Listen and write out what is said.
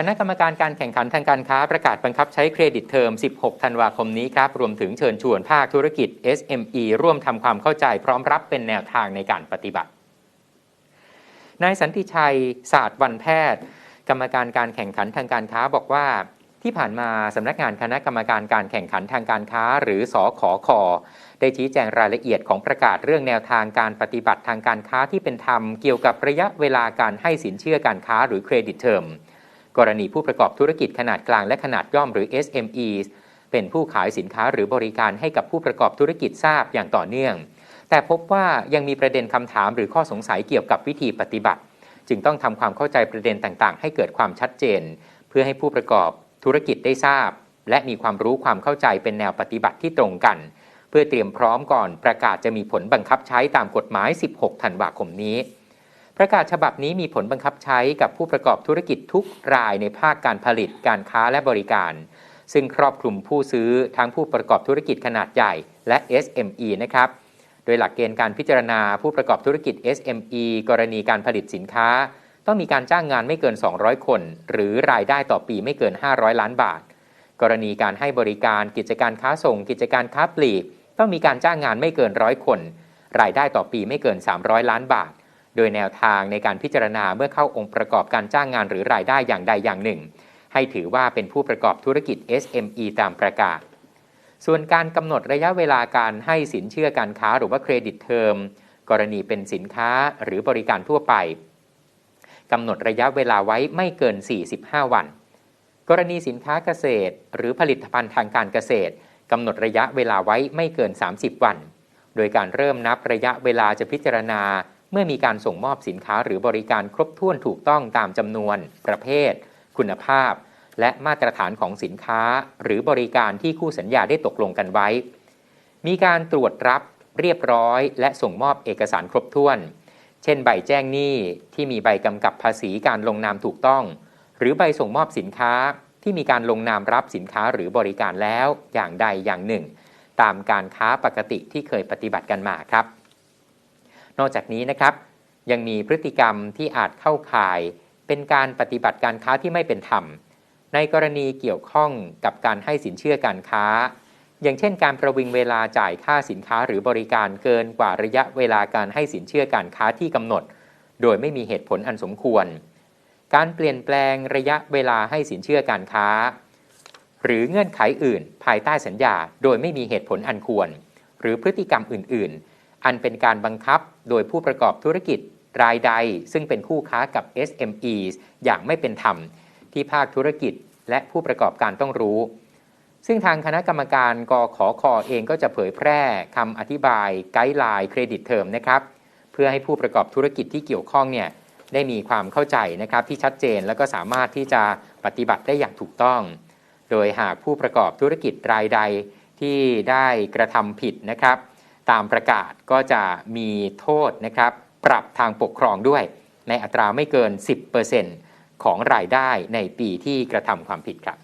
คณะกรรมการการแข่งขันทางการค้าประกาศบังคับใช้เครดิตเทอม 16 ธันวาคมนี้ครับ รวมถึงเชิญชวนภาคธุรกิจ SME ร่วมทำความเข้าใจพร้อมรับเป็นแนวทางในการปฏิบัติ นายสันติชัย ศาสตร์วันแพทย์ กรรมการการแข่งขันทางการค้าบอกว่า ที่ผ่านมาสำนักงานคณะกรรมการการแข่งขันทางการค้า หรือสอขอคอได้ชี้แจงรายละเอียดของประกาศเรื่องแนวทางการปฏิบัติทางการค้าที่เป็นธรรมเกี่ยวกับระยะเวลาการให้สินเชื่อการค้าหรือเครดิตเทอม กรณีผู้ประกอบธุรกิจขนาดกลางและขนาดย่อมหรือ SME เป็นผู้ขายสินค้าหรือบริการให้กับผู้ประกอบธุรกิจทราบอย่างต่อเนื่อง แต่พบว่ายังมีประเด็นคำถามหรือข้อสงสัยเกี่ยวกับวิธีปฏิบัติ จึงต้องทำความเข้าใจประเด็นต่างๆ ให้เกิดความชัดเจน เพื่อให้ผู้ประกอบธุรกิจได้ทราบ และมีความรู้ความเข้าใจเป็นแนวปฏิบัติที่ตรงกัน เพื่อเตรียมพร้อมก่อนประกาศจะมีผลบังคับใช้ตามกฎหมาย 16 ธันวาคมนี้ ประกาศฉบับนี้มีผลบังคับใช้กับผู้ประกอบธุรกิจทุกรายในภาคการผลิตการค้าและบริการ ซึ่งครอบคลุมผู้ซื้อทั้งผู้ประกอบธุรกิจขนาดใหญ่และ SME นะครับโดยหลักเกณฑ์การพิจารณาผู้ประกอบธุรกิจ SME กรณีการผลิตสินค้า ต้องมีการจ้างงานไม่เกิน 200 คน หรือรายได้ต่อปีไม่เกิน 500 ล้านบาท กรณีการให้บริการกิจการค้าส่ง กิจการค้าปลีก ต้องมีการจ้างงานไม่เกินร้อยคน รายได้ต่อปีไม่เกิน 300 ล้านบาท ดยแนวทางในการพิจารณาเมื่อเข้าองค์ประกอบการจ้างงานหรือรายได้อย่างใดอย่างหนึ่ง ให้ถือว่าเป็นผู้ประกอบธุรกิจ SME ตามประกาศ ส่วนการกำหนดระยะเวลาการให้สินเชื่อการค้าหรือว่าเครดิตเทอมกรณีเป็นสินค้าหรือบริการทั่วไปกำหนดระยะเวลาไว้ไม่เกิน 45 วัน กรณีสินค้าเกษตร หรือผลิตภัณฑ์ทางการเกษตรกำหนดระยะเวลาไว้ไม่เกิน 30 วัน โดยการเริ่มนับระยะเวลาจะพิจารณา เมื่อมีการส่งมอบสินค้าหรือบริการครบถ้วนถูกต้องตามจำนวน ประเภท คุณภาพ และมาตรฐานของสินค้า หรือบริการที่คู่สัญญาได้ตกลงกันไว้ มีการตรวจรับเรียบร้อย และส่งมอบเอกสารครบถ้วน เช่น ใบแจ้งหนี้ที่มีใบกำกับภาษีการลงนามถูกต้อง หรือใบส่งมอบสินค้าที่มีการลงนามรับสินค้าหรือบริการแล้วอย่างใดอย่างหนึ่ง ตามการค้าปกติที่เคยปฏิบัติกันมาครับ นอกจากนี้นะครับ ยังมีพฤติกรรมที่อาจเข้าข่าย เป็นการปฏิบัติการค้าที่ไม่เป็นธรรม ในกรณีเกี่ยวข้องกับการให้สินเชื่อการค้า อย่างเช่น การประวิงเวลาจ่ายค่าสินค้าหรือบริการเกินกว่าระยะเวลาการให้สินเชื่อการค้าที่กำหนด โดยไม่มีเหตุผลอันสมควร การเปลี่ยนแปลงระยะเวลาให้สินเชื่อการค้า หรือเงื่อนไขอื่น ภายใต้สัญญา โดยไม่มีเหตุผลอันควร หรือพฤติกรรมอื่น ๆ อันเป็นการบังคับโดยผู้ประกอบธุรกิจรายใด ซึ่งเป็นคู่ค้ากับ SMEs อย่างไม่เป็นธรรม ที่ภาคธุรกิจและผู้ประกอบการต้องรู้ ซึ่งทางคณะกรรมการกขอคอเองก็จะเผยแพร่คำอธิบายไกด์ไลน์เครดิตเทอมนะครับเพื่อให้ผู้ประกอบธุรกิจที่เกี่ยวข้องเนี่ยได้มีความเข้าใจนะครับที่ชัดเจนแล้วก็สามารถที่จะปฏิบัติได้อย่างถูกต้อง โดยหากผู้ประกอบธุรกิจรายใดที่ได้กระทำผิดนะครับ ตามประกาศก็จะมีโทษนะครับ ปรับทางปกครองด้วย ในอัตราไม่เกิน 10%ของรายได้ในปีที่กระทำความผิดครับ